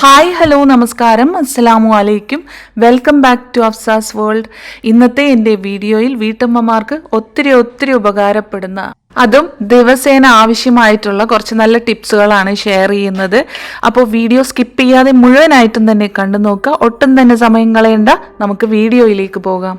Hi hello നമസ്കാരം. അസ്സലാമു അലൈക്കും. Welcome back to Afsas world ഇന്നത്തെ എന്റെ വീഡിയോയിൽ വീട്ടമ്മമാർക്ക് ഒത്തിരി ഒത്തിരി ഉപകാരപ്പെടുന്ന അതും ദിവസേന ആവശ്യമായിട്ടുള്ള കുറച്ച് നല്ല ടിപ്സുകളാണ് ഷെയർ ചെയ്യുന്നത്. അപ്പോൾ വീഡിയോ സ്കിപ്പ് ചെയ്യാതെ മുഴുവനായിട്ടും തന്നെ കണ്ടു നോക്കുക ഒട്ടും തന്നെ സമയം കളയണ്ട. നമുക്ക് വീഡിയോയിലേക്ക് പോകാം.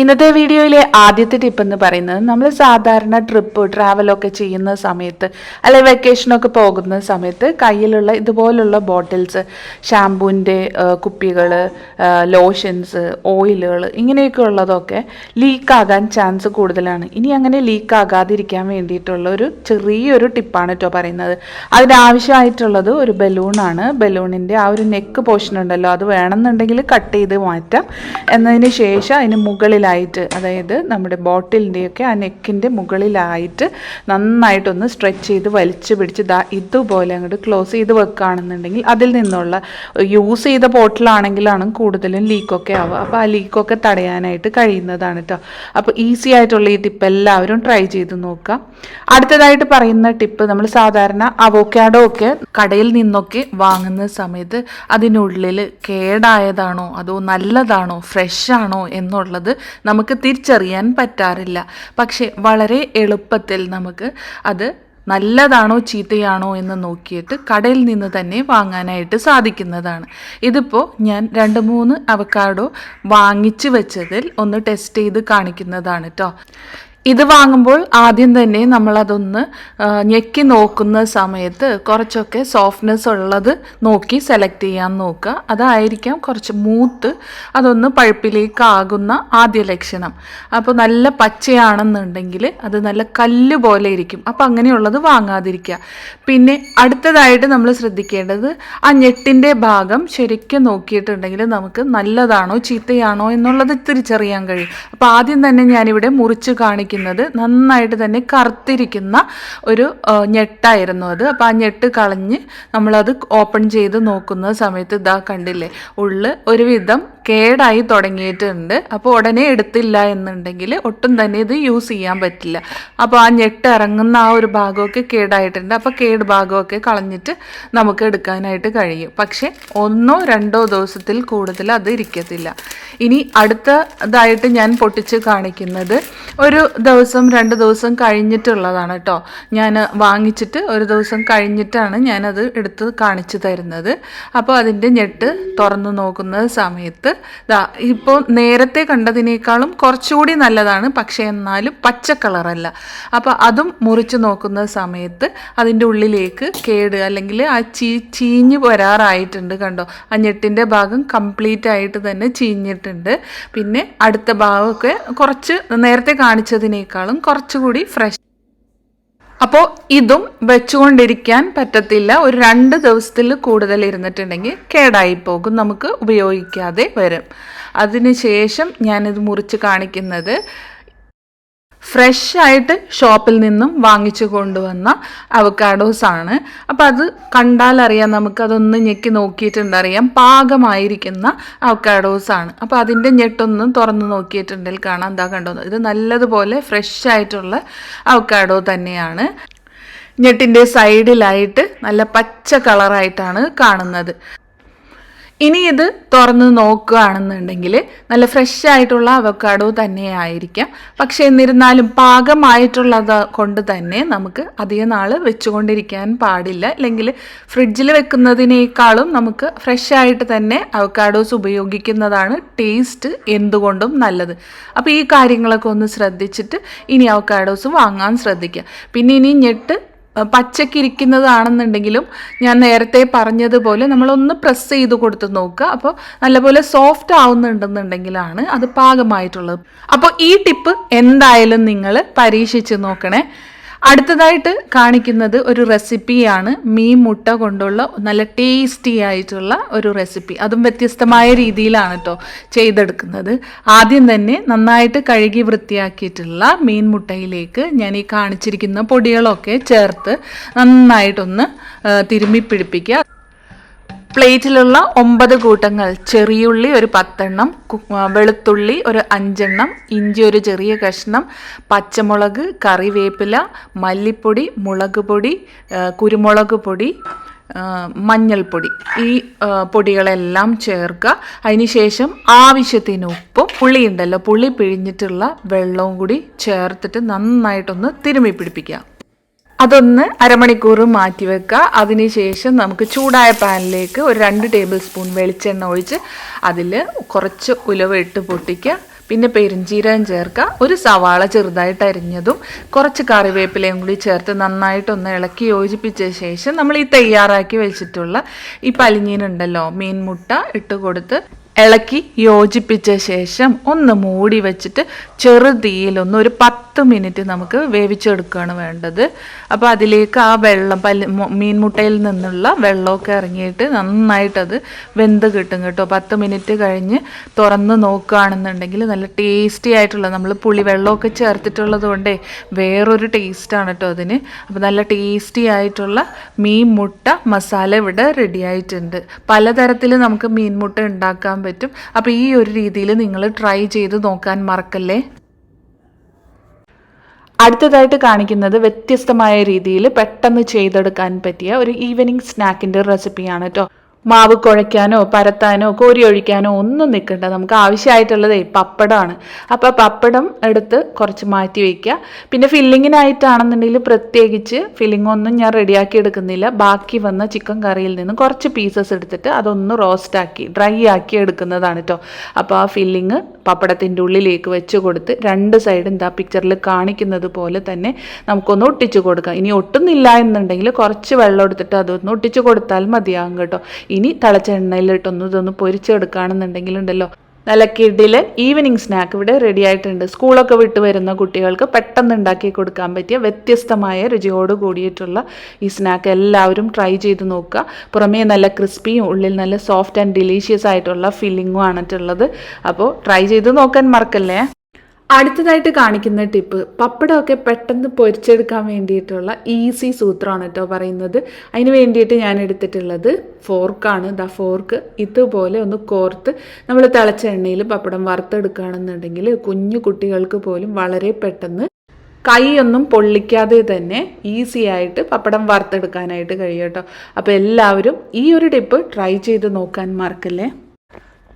ഇന്നത്തെ വീഡിയോയിലെ ആദ്യത്തെ ടിപ്പ് എന്ന് പറയുന്നത് നമ്മൾ സാധാരണ ട്രിപ്പ് ട്രാവലൊക്കെ ചെയ്യുന്ന സമയത്ത് അല്ലെങ്കിൽ വെക്കേഷനൊക്കെ പോകുന്ന സമയത്ത് കയ്യിലുള്ള ഇതുപോലുള്ള ബോട്ടിൽസ് ഷാമ്പൂവിന്റെ കുപ്പികൾ ലോഷൻസ് ഓയിലുകൾ ഇങ്ങനെയൊക്കെ ഉള്ളതൊക്കെ ലീക്കാകാൻ ചാൻസ് കൂടുതലാണ്. ഇനി അങ്ങനെ ലീക്കാകാതിരിക്കാൻ വേണ്ടിയിട്ടുള്ള ഒരു ചെറിയൊരു ടിപ്പാണ് കേട്ടോ പറയുന്നത്. അതിനാവശ്യമായിട്ടുള്ളത് ഒരു ബലൂണാണ് ബലൂണിന്റെ ആ ഒരു നെക്ക് പോർഷൻ ഉണ്ടല്ലോ അത് വേണമെന്നുണ്ടെങ്കിൽ കട്ട് ചെയ്ത് മാറ്റാം. എന്നതിന് ശേഷം അതിന് മുകളിലായിട്ട് അതായത് നമ്മുടെ ബോട്ടിലിന്റെയൊക്കെ ആ നെക്കിന്റെ മുകളിലായിട്ട് നന്നായിട്ടൊന്ന് സ്ട്രെച്ച് ചെയ്ത് വലിച്ചു പിടിച്ച് ദാ ഇതുപോലെ അങ്ങോട്ട് ക്ലോസ് ചെയ്ത് വെക്കുകയാണെന്നുണ്ടെങ്കിൽ അതിൽ നിന്നുള്ള യൂസ് ചെയ്ത ബോട്ടിലാണെങ്കിലാണ് കൂടുതലും ലീക്കൊക്കെ ആവുക. അപ്പോൾ ആ ലീക്കൊക്കെ തടയാനായിട്ട് കഴിയുന്നതാണ് കേട്ടോ അപ്പോൾ ഈസി ആയിട്ടുള്ള ഈ ടിപ്പ് എല്ലാവരും ട്രൈ ചെയ്ത് നോക്കുക. അടുത്തതായിട്ട് പറയുന്ന ടിപ്പ് നമ്മൾ സാധാരണ അവോക്കാഡോ ഒക്കെ കടയിൽ നിന്നൊക്കെ വാങ്ങുന്ന സമയത്ത് അതിനുള്ളിൽ കേടായതാണോ അതോ നല്ലതാണോ ഫ്രഷ് ആണോ എന്നുള്ളത് നമുക്ക് തിരിച്ചറിയാൻ പറ്റാറില്ല. പക്ഷേ വളരെ എളുപ്പത്തിൽ നമുക്ക് അത് നല്ലതാണോ ചീത്തയാണോ എന്ന് നോക്കിയിട്ട് കടയിൽ നിന്ന് തന്നെ വാങ്ങാനായിട്ട് സാധിക്കുന്നതാണ്. ഇതിപ്പോൾ ഞാൻ രണ്ട് മൂന്ന് അവക്കാഡോ വാങ്ങിച്ചു വെച്ചതിൽ ഒന്ന് ടെസ്റ്റ് ചെയ്ത് കാണിക്കുന്നതാണ് കേട്ടോ ഇത് വാങ്ങുമ്പോൾ ആദ്യം തന്നെ നമ്മളതൊന്ന് ഞെക്കി നോക്കുന്ന സമയത്ത് കുറച്ചൊക്കെ സോഫ്റ്റ്നെസ് ഉള്ളത് നോക്കി സെലക്ട് ചെയ്യാൻ നോക്കുക. അതായിരിക്കാം കുറച്ച് മൂത്ത് അതൊന്ന് പഴുപ്പിലേക്കാകുന്ന ആദ്യ ലക്ഷണം. അപ്പോൾ നല്ല പച്ചയാണെന്നുണ്ടെങ്കിൽ അത് നല്ല കല്ല് പോലെ ഇരിക്കും. അപ്പോൾ അങ്ങനെയുള്ളത് വാങ്ങാതിരിക്കുക. പിന്നെ അടുത്തതായിട്ട് നമ്മൾ ശ്രദ്ധിക്കേണ്ടത് ആ ഞെട്ടിന്റെ ഭാഗം ശരിക്കും നോക്കിയിട്ടുണ്ടെങ്കിൽ നമുക്ക് നല്ലതാണോ ചീത്തയാണോ എന്നുള്ളത് തിരിച്ചറിയാൻ കഴിയും. അപ്പോൾ ആദ്യം തന്നെ ഞാനിവിടെ മുറിച്ച് കാണിക്കുന്നത് നന്നായിട്ട് തന്നെ കറുത്തിരിക്കുന്ന ഒരു ഞെട്ടായിരുന്നു അത്. അപ്പോൾ ആ ഞെട്ട് കളഞ്ഞ് നമ്മളത് ഓപ്പൺ ചെയ്ത് നോക്കുന്ന സമയത്ത് ഇതാ കണ്ടില്ലേ? ഉള്ളിൽ ഒരുവിധം കേടായി തുടങ്ങിയിട്ടുണ്ട്. അപ്പോൾ ഉടനെ എടുത്തില്ല എന്നുണ്ടെങ്കിൽ ഒട്ടും തന്നെ ഇത് യൂസ് ചെയ്യാൻ പറ്റില്ല. അപ്പോൾ ആ ഞെട്ട് ഇറങ്ങുന്ന ആ ഒരു ഭാഗമൊക്കെ കേടായിട്ടുണ്ട്. അപ്പോൾ കേട് ഭാഗമൊക്കെ കളഞ്ഞിട്ട് നമുക്ക് എടുക്കാനായിട്ട് കഴിയും. പക്ഷേ ഒന്നോ രണ്ടോ ദിവസത്തിൽ കൂടുതൽ അത് ഇരിക്കത്തില്ല. ഇനി അടുത്തതായിട്ട് ഞാൻ പൊട്ടിച്ച് കാണിക്കുന്നത് ഒരു ദിവസം രണ്ട് ദിവസം കഴിഞ്ഞിട്ടുള്ളതാണ് കേട്ടോ. ഞാൻ വാങ്ങിച്ചിട്ട് ഒരു ദിവസം കഴിഞ്ഞിട്ടാണ് ഞാനത് എടുത്ത് കാണിച്ചു തരുന്നത്. അപ്പോൾ അതിന്റെ ഞെട്ട് തുറന്നു നോക്കുന്ന സമയത്ത് ദാ ഇപ്പോൾ നേരത്തെ കണ്ടതിനേക്കാളും കുറച്ചുകൂടി നല്ലതാണ്. പക്ഷേ എന്നാലും പച്ച കളറല്ല. അപ്പോൾ അതും മുറിച്ച് നോക്കുന്ന സമയത്ത് അതിന്റെ ഉള്ളിലേക്ക് കേട് അല്ലെങ്കിൽ ആ ചീ ചീഞ്ഞ് വരാറായിട്ടുണ്ട് കണ്ടോ? ആ ഞെട്ടിന്റെ ഭാഗം കംപ്ലീറ്റ് ആയിട്ട് തന്നെ ചീഞ്ഞിട്ടുണ്ട്. പിന്നെ അടുത്ത ഭാഗമൊക്കെ കുറച്ച് നേരത്തെ കാണിച്ചതിനേക്കാളും കുറച്ചുകൂടി ഫ്രഷ് അപ്പോൾ ഇതും വെച്ചുകൊണ്ടിരിക്കാൻ പറ്റത്തില്ല. ഒരു രണ്ട് ദിവസത്തിൽ കൂടുതൽ ഇരുന്നിട്ടുണ്ടെങ്കിൽ കേടായി പോകും. നമുക്ക് ഉപയോഗിക്കാതെ വരും. അതിനുശേഷം ഞാനിത് മുറിച്ച് കാണിക്കുന്നത് ഫ്രഷ് ആയിട്ട് ഷോപ്പിൽ നിന്നും വാങ്ങിച്ചു കൊണ്ടുവന്ന അവക്കാഡോസ് ആണ്. അപ്പോൾ അത് കണ്ടാലറിയാം നമുക്കതൊന്ന് ഞെക്കി നോക്കിയിട്ടുണ്ടറിയാം പാകമായിരിക്കുന്ന അവക്കാഡോസ് ആണ്. അപ്പോൾ അതിന്റെ ഞെട്ടൊന്ന് തുറന്ന് നോക്കിയിട്ടുണ്ടെങ്കിൽ കാണാം. എന്താ കണ്ടോ? ഇത് നല്ലതുപോലെ ഫ്രഷ് ആയിട്ടുള്ള അവക്കാഡോ തന്നെയാണ്. ഞെട്ടിന്റെ സൈഡിലായിട്ട് നല്ല പച്ച കളറായിട്ടാണ് കാണുന്നത്. ഇനി ഇത് തുറന്ന് നോക്കുകയാണെന്നുണ്ടെങ്കിൽ നല്ല ഫ്രഷ് ആയിട്ടുള്ള അവക്കാഡോ തന്നെയായിരിക്കാം. പക്ഷേ എന്നിരുന്നാലും പാകമായിട്ടുള്ളത് കൊണ്ട് തന്നെ നമുക്ക് അധികം നാൾ വെച്ചുകൊണ്ടിരിക്കാൻ പാടില്ല. അല്ലെങ്കിൽ ഫ്രിഡ്ജിൽ വെക്കുന്നതിനേക്കാളും നമുക്ക് ഫ്രഷ് ആയിട്ട് തന്നെ അവക്കാഡോസ് ഉപയോഗിക്കുന്നതാണ് ടേസ്റ്റ് എന്തുകൊണ്ടും നല്ലത്. അപ്പോൾ ഈ കാര്യങ്ങളൊക്കെ ഒന്ന് ശ്രദ്ധിച്ചിട്ട് ഇനി അവക്കാഡോസ് വാങ്ങാൻ ശ്രദ്ധിക്കുക. പിന്നെ ഇനി ഞെട്ട് പച്ചക്കിരിക്കുന്നതാണെന്നുണ്ടെങ്കിലും ഞാൻ നേരത്തെ പറഞ്ഞതുപോലെ നമ്മളൊന്ന് പ്രസ് ചെയ്ത് കൊടുത്ത് നോക്കുക. അപ്പോൾ നല്ലപോലെ സോഫ്റ്റ് ആവുന്നുണ്ടെന്നുണ്ടെങ്കിലാണ് അത് പാകമായിട്ടുള്ളത്. അപ്പോൾ ഈ ടിപ്പ് എന്തായാലും നിങ്ങൾ പരീക്ഷിച്ച് നോക്കണേ. അടുത്തതായിട്ട് കാണിക്കുന്നത് ഒരു റെസിപ്പിയാണ് മീൻ മുട്ട കൊണ്ടുള്ള നല്ല ടേസ്റ്റി ആയിട്ടുള്ള ഒരു റെസിപ്പി അതും വ്യത്യസ്തമായ രീതിയിലാണ് കേട്ടോ ചെയ്തെടുക്കുന്നത്. ആദ്യം തന്നെ നന്നായിട്ട് കഴുകി വൃത്തിയാക്കിയിട്ടുള്ള മീൻ മുട്ടയിലേക്ക് ഞാൻ ഈ കാണിച്ചിരിക്കുന്ന പൊടികളൊക്കെ ചേർത്ത് നന്നായിട്ടൊന്ന് തിരുമ്മി പിടിപ്പിക്കുക. പ്ലേറ്റിലുള്ള ഒമ്പത് കൂട്ടങ്ങൾ ചെറിയുള്ളി ഒരു പത്തെണ്ണം വെളുത്തുള്ളി ഒരു അഞ്ചെണ്ണം ഇഞ്ചി ഒരു ചെറിയ കഷ്ണം പച്ചമുളക് കറിവേപ്പില മല്ലിപ്പൊടി മുളക് പൊടി കുരുമുളക് പൊടി മഞ്ഞൾപ്പൊടി ഈ പൊടികളെല്ലാം ചേർക്കുക അതിനുശേഷം ആവശ്യത്തിന് ഉപ്പും പുളിയുണ്ടല്ലോ പുളി പിഴിഞ്ഞിട്ടുള്ള വെള്ളവും കൂടി ചേർത്തിട്ട് നന്നായിട്ടൊന്ന് തിരുമ്മി പിടിപ്പിക്കുക അതൊന്ന് അരമണിക്കൂർ മാറ്റി വെക്കുക അതിനുശേഷം നമുക്ക് ചൂടായ പാനിലേക്ക് ഒരു രണ്ട് ടേബിൾ സ്പൂൺ വെളിച്ചെണ്ണ ഒഴിച്ച് അതിൽ കുറച്ച് ഉലവ ഇട്ട് പൊട്ടിക്കുക പിന്നെ പെരിഞ്ചീരകം ചേർക്കുക ഒരു സവാള ചെറുതായിട്ട് അരിഞ്ഞതും കുറച്ച് കറിവേപ്പിലയും കൂടി ചേർത്ത് നന്നായിട്ടൊന്ന് ഇളക്കി യോജിപ്പിച്ച ശേഷം നമ്മൾ ഈ തയ്യാറാക്കി വെച്ചിട്ടുള്ള ഈ പലിഞ്ഞീനുണ്ടല്ലോ മീൻമുട്ട ഇട്ട് കൊടുത്ത് ഇളക്കി യോജിപ്പിച്ച ശേഷം ഒന്ന് മൂടി വെച്ചിട്ട് ചെറുതീയിലൊന്ന് ഒരു പത്ത് മിനിറ്റ് നമുക്ക് വേവിച്ചെടുക്കുകയാണ് വേണ്ടത്. അപ്പോൾ അതിലേക്ക് ആ വെള്ളം പല്ല് മീൻമുട്ടയിൽ നിന്നുള്ള വെള്ളമൊക്കെ ഇറങ്ങിയിട്ട് നന്നായിട്ടത് വെന്ത് കിട്ടും കേട്ടോ. പത്ത് മിനിറ്റ് കഴിഞ്ഞ് തുറന്ന് നോക്കുകയാണെന്നുണ്ടെങ്കിൽ നല്ല ടേസ്റ്റി ആയിട്ടുള്ള നമ്മൾ പുളി വെള്ളമൊക്കെ ചേർത്തിട്ടുള്ളത് കൊണ്ടേ വേറൊരു ടേസ്റ്റാണ് കേട്ടോ അതിന്. അപ്പോൾ നല്ല ടേസ്റ്റി ആയിട്ടുള്ള മീൻ മുട്ട മസാല ഇവിടെ റെഡി ആയിട്ടുണ്ട്. പലതരത്തിൽ നമുക്ക് മീൻമുട്ട ഉണ്ടാക്കാൻ പറ്റും. അപ്പോൾ ഈ ഒരു രീതിയിൽ നിങ്ങൾ ട്രൈ ചെയ്ത് നോക്കാൻ മറക്കല്ലേ? അടുത്തതായിട്ട് കാണിക്കുന്നത് വ്യത്യസ്തമായ രീതിയിൽ പെട്ടെന്ന് ചെയ്തെടുക്കാൻ പറ്റിയ ഒരു ഈവനിങ് സ്നാക്കിന്റെ റെസിപ്പിയാണ് കേട്ടോ മാവ് കുഴയ്ക്കാനോ പരത്താനോ കോരി ഒഴിക്കാനോ ഒന്നും നിൽക്കണ്ട. നമുക്ക് ആവശ്യമായിട്ടുള്ളതേ പപ്പടമാണ്. അപ്പോൾ പപ്പടം എടുത്ത് കുറച്ച് മാറ്റി വയ്ക്കുക. പിന്നെ ഫില്ലിങ്ങിനായിട്ടാണെന്നുണ്ടെങ്കിൽ പ്രത്യേകിച്ച് ഫില്ലിംഗ് ഒന്നും ഞാൻ റെഡിയാക്കി എടുക്കുന്നില്ല. ബാക്കി വന്ന ചിക്കൻ കറിയിൽ നിന്ന് കുറച്ച് പീസസ് എടുത്തിട്ട് അതൊന്ന് റോസ്റ്റാക്കി ഡ്രൈ ആക്കി എടുക്കുന്നതാണ് കേട്ടോ അപ്പോൾ ആ ഫില്ലിങ് പപ്പടത്തിന്റെ ഉള്ളിലേക്ക് വെച്ച് കൊടുത്ത് രണ്ട് സൈഡും ഇതാ പിക്ചറിൽ കാണിക്കുന്നത് പോലെ തന്നെ നമുക്കൊന്ന് ഒട്ടിച്ചു കൊടുക്കാം. ഇനി ഒട്ടുന്നില്ല എന്നുണ്ടെങ്കിൽ കുറച്ച് വെള്ളം എടുത്തിട്ട് അതൊന്ന് ഒട്ടിച്ചു കൊടുത്താൽ മതിയാകും കേട്ടോ. ഇനി തളച്ചെണ്ണയിലിട്ടൊന്നും ഇതൊന്ന് പൊരിച്ചെടുക്കുകയാണെന്നുണ്ടെങ്കിൽ ഉണ്ടല്ലോ. നല്ല കിഡിൽ ഈവനിങ് സ്നാക്ക് ഇവിടെ റെഡി ആയിട്ടുണ്ട്. സ്കൂളൊക്കെ വിട്ട് വരുന്ന കുട്ടികൾക്ക് പെട്ടെന്ന് ഉണ്ടാക്കി കൊടുക്കാൻ പറ്റിയ വ്യത്യസ്തമായ രുചിയോട് കൂടിയിട്ടുള്ള ഈ സ്നാക്ക് എല്ലാവരും ട്രൈ ചെയ്ത് നോക്കുക. പുറമേ നല്ല ക്രിസ്പിയും ഉള്ളിൽ നല്ല സോഫ്റ്റ് ആൻഡ് ഡിലീഷ്യസ് ആയിട്ടുള്ള ഫില്ലിങ്ങും ആണിട്ടുള്ളത്. അപ്പോൾ ട്രൈ ചെയ്ത് നോക്കാൻ മറക്കല്ലേ? അടുത്തതായിട്ട് കാണിക്കുന്ന ടിപ്പ് പപ്പടമൊക്കെ പെട്ടെന്ന് പൊരിച്ചെടുക്കാൻ വേണ്ടിയിട്ടുള്ള ഈസി സൂത്രമാണ് കേട്ടോ പറയുന്നത്. അതിന് വേണ്ടിയിട്ട് ഞാൻ എടുത്തിട്ടുള്ളത് ഫോർക്കാണ്. ദ ഫോർക്ക് ഇതുപോലെ ഒന്ന് കോർത്ത് നമ്മൾ തിളച്ച എണ്ണയിൽ പപ്പടം വറുത്തെടുക്കുകയാണെന്നുണ്ടെങ്കിൽ കുഞ്ഞു കുട്ടികൾക്ക് പോലും വളരെ പെട്ടെന്ന് കൈയൊന്നും പൊള്ളിക്കാതെ തന്നെ ഈസി ആയിട്ട് പപ്പടം വറുത്തെടുക്കാനായിട്ട് കഴിയും കേട്ടോ. അപ്പോൾ എല്ലാവരും ഈ ഒരു ടിപ്പ് ട്രൈ ചെയ്ത് നോക്കാൻ മറക്കല്ലേ?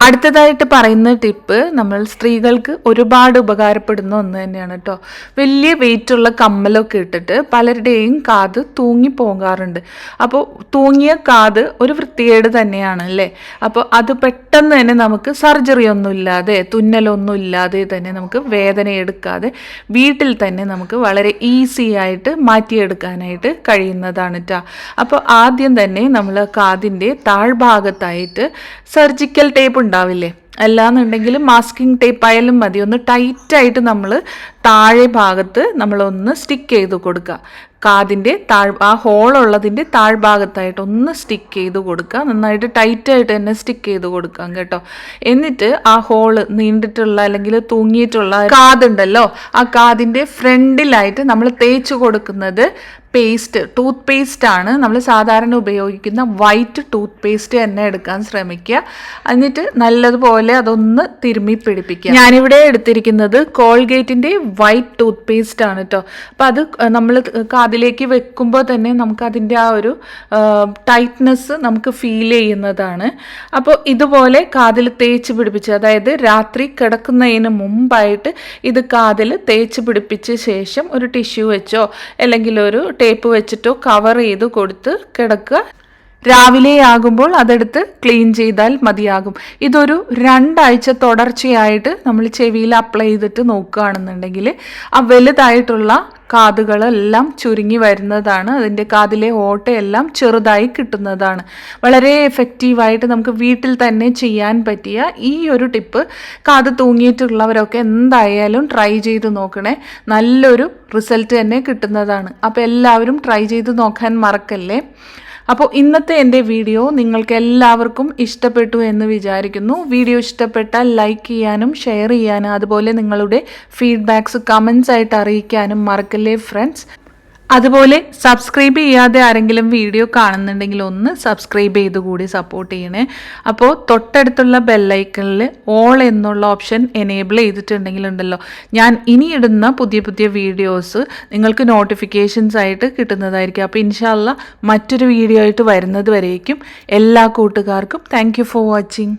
അടുത്തതായിട്ട് പറയുന്ന ടിപ്പ് നമ്മൾ സ്ത്രീകൾക്ക് ഒരുപാട് ഉപകാരപ്പെടുന്ന ഒന്ന് തന്നെയാണ് കേട്ടോ വലിയ വെയിറ്റുള്ള കമ്മലൊക്കെ ഇട്ടിട്ട് പലരുടെയും കാത് തൂങ്ങി പോകാറുണ്ട്. അപ്പോൾ തൂങ്ങിയ കാത് ഒരു വൃത്തികേട് തന്നെയാണ് അല്ലേ? അപ്പോൾ അത് പെട്ടെന്ന് തന്നെ നമുക്ക് സർജറി ഒന്നും ഇല്ലാതെ തുന്നലൊന്നും ഇല്ലാതെ തന്നെ നമുക്ക് വേദന എടുക്കാതെ വീട്ടിൽ തന്നെ നമുക്ക് വളരെ ഈസി ആയിട്ട് മാറ്റിയെടുക്കാനായിട്ട് കഴിയുന്നതാണ് കേട്ടോ അപ്പോൾ ആദ്യം തന്നെ നമ്മൾ കാതിന്റെ താഴ്ഭാഗത്തായിട്ട് സർജിക്കൽ ടേപ്പ് ഉണ്ടാവില്ലേ? അല്ലാന്നുണ്ടെങ്കിൽ മാസ്കിംഗ് ടേപ്പ് ആയാലും മതി. ഒന്ന് ടൈറ്റായിട്ട് നമ്മൾ താഴെ ഭാഗത്ത് നമ്മളൊന്ന് സ്റ്റിക്ക് ചെയ്ത് കൊടുക്കുക. കാതിന്റെ താഴ് ആ ഹോളുള്ളതിന്റെ താഴ്ഭാഗത്തായിട്ട് ഒന്ന് സ്റ്റിക്ക് ചെയ്ത് കൊടുക്കുക. നന്നായിട്ട് ടൈറ്റായിട്ട് തന്നെ സ്റ്റിക്ക് ചെയ്ത് കൊടുക്കാം കേട്ടോ. എന്നിട്ട് ആ ഹോൾ നീണ്ടിട്ടുള്ള അല്ലെങ്കിൽ തൂങ്ങിയിട്ടുള്ള കാതുണ്ടല്ലോ ആ കാതിന്റെ ഫ്രണ്ടിലായിട്ട് നമ്മൾ തേച്ച് കൊടുക്കുന്നത് പേസ്റ്റ് ടൂത്ത് പേസ്റ്റ് ആണ്. നമ്മൾ സാധാരണ ഉപയോഗിക്കുന്ന വൈറ്റ് ടൂത്ത് പേസ്റ്റ് തന്നെ എടുക്കാൻ ശ്രമിക്കുക. എന്നിട്ട് നല്ലതുപോലെ അതൊന്ന് തിരുമ്മി പിടിപ്പിക്കുക. ഞാനിവിടെ എടുത്തിരിക്കുന്നത് കോൾഗേറ്റിന്റെ വൈറ്റ് ടൂത്ത് പേസ്റ്റ് ആണ് കേട്ടോ അപ്പോൾ അത് നമ്മൾ കാതിലേക്ക് വെക്കുമ്പോൾ തന്നെ നമുക്ക് അതിന്റെ ആ ഒരു ടൈറ്റ്നെസ് നമുക്ക് ഫീൽ ചെയ്യുന്നതാണ്. അപ്പോൾ ഇതുപോലെ കാതിൽ തേച്ച് പിടിപ്പിച്ച് അതായത് രാത്രി കിടക്കുന്നതിന് മുമ്പായിട്ട് ഇത് കാതിൽ തേച്ച് പിടിപ്പിച്ച ശേഷം ഒരു ടിഷ്യൂ വെച്ചോ അല്ലെങ്കിൽ ഒരു ടേപ്പ് വെച്ചിട്ടോ കവർ ചെയ്ത് കൊടുത്ത് കിടക്കുക. രാവിലെ ആകുമ്പോൾ അതെടുത്ത് ക്ലീൻ ചെയ്താൽ മതിയാകും. ഇതൊരു രണ്ടാഴ്ച തുടർച്ചയായിട്ട് നമ്മൾ ചെവിയിൽ അപ്ലൈ ചെയ്തിട്ട് നോക്കുകയാണെന്നുണ്ടെങ്കിൽ ആ വലുതായിട്ടുള്ള കാതുകളെല്ലാം ചുരുങ്ങി വരുന്നതാണ്. അതിന്റെ കാതിലെ ഓട്ടയെല്ലാം ചെറുതായി കിട്ടുന്നതാണ്. വളരെ എഫക്റ്റീവായിട്ട് നമുക്ക് വീട്ടിൽ തന്നെ ചെയ്യാൻ പറ്റിയ ഈ ഒരു ടിപ്പ് കാത് തൂങ്ങിയിട്ടുള്ളവരൊക്കെ എന്തായാലും ട്രൈ ചെയ്ത് നോക്കണേ. നല്ലൊരു റിസൾട്ട് തന്നെ കിട്ടുന്നതാണ്. അപ്പോൾ എല്ലാവരും ട്രൈ ചെയ്ത് നോക്കാൻ മറക്കല്ലേ? അപ്പോൾ ഇന്നത്തെ എന്റെ വീഡിയോ നിങ്ങൾക്ക് എല്ലാവർക്കും ഇഷ്ടപ്പെട്ടു എന്ന് വിചാരിക്കുന്നു. വീഡിയോ ഇഷ്ടപ്പെട്ടാൽ ലൈക്ക് ചെയ്യാനും ഷെയർ ചെയ്യാനും അതുപോലെ നിങ്ങളുടെ ഫീഡ്ബാക്സ് കമൻസ് ആയിട്ട് അറിയിക്കാനും മറക്കല്ലേ ഫ്രണ്ട്സ്? അതുപോലെ സബ്സ്ക്രൈബ് ചെയ്യാതെ ആരെങ്കിലും വീഡിയോ കാണുന്നുണ്ടെങ്കിൽ ഒന്ന് സബ്സ്ക്രൈബ് ചെയ്ത് കൂടി സപ്പോർട്ട് ചെയ്യണേ. അപ്പോൾ തൊട്ടടുത്തുള്ള ബെല്ലൈക്കണിൽ ഓൾ എന്നുള്ള ഓപ്ഷൻ എനേബിൾ ചെയ്തിട്ടുണ്ടെങ്കിൽ ഉണ്ടല്ലോ. ഞാൻ ഇനി ഇടുന്ന പുതിയ പുതിയ വീഡിയോസ് നിങ്ങൾക്ക് നോട്ടിഫിക്കേഷൻസ് ആയിട്ട് കിട്ടുന്നതായിരിക്കും. അപ്പോൾ ഇൻഷാല്ല മറ്റൊരു വീഡിയോ ആയിട്ട് വരുന്നത് വരേക്കും. എല്ലാ കൂട്ടുകാർക്കും താങ്ക് ഫോർ വാച്ചിങ്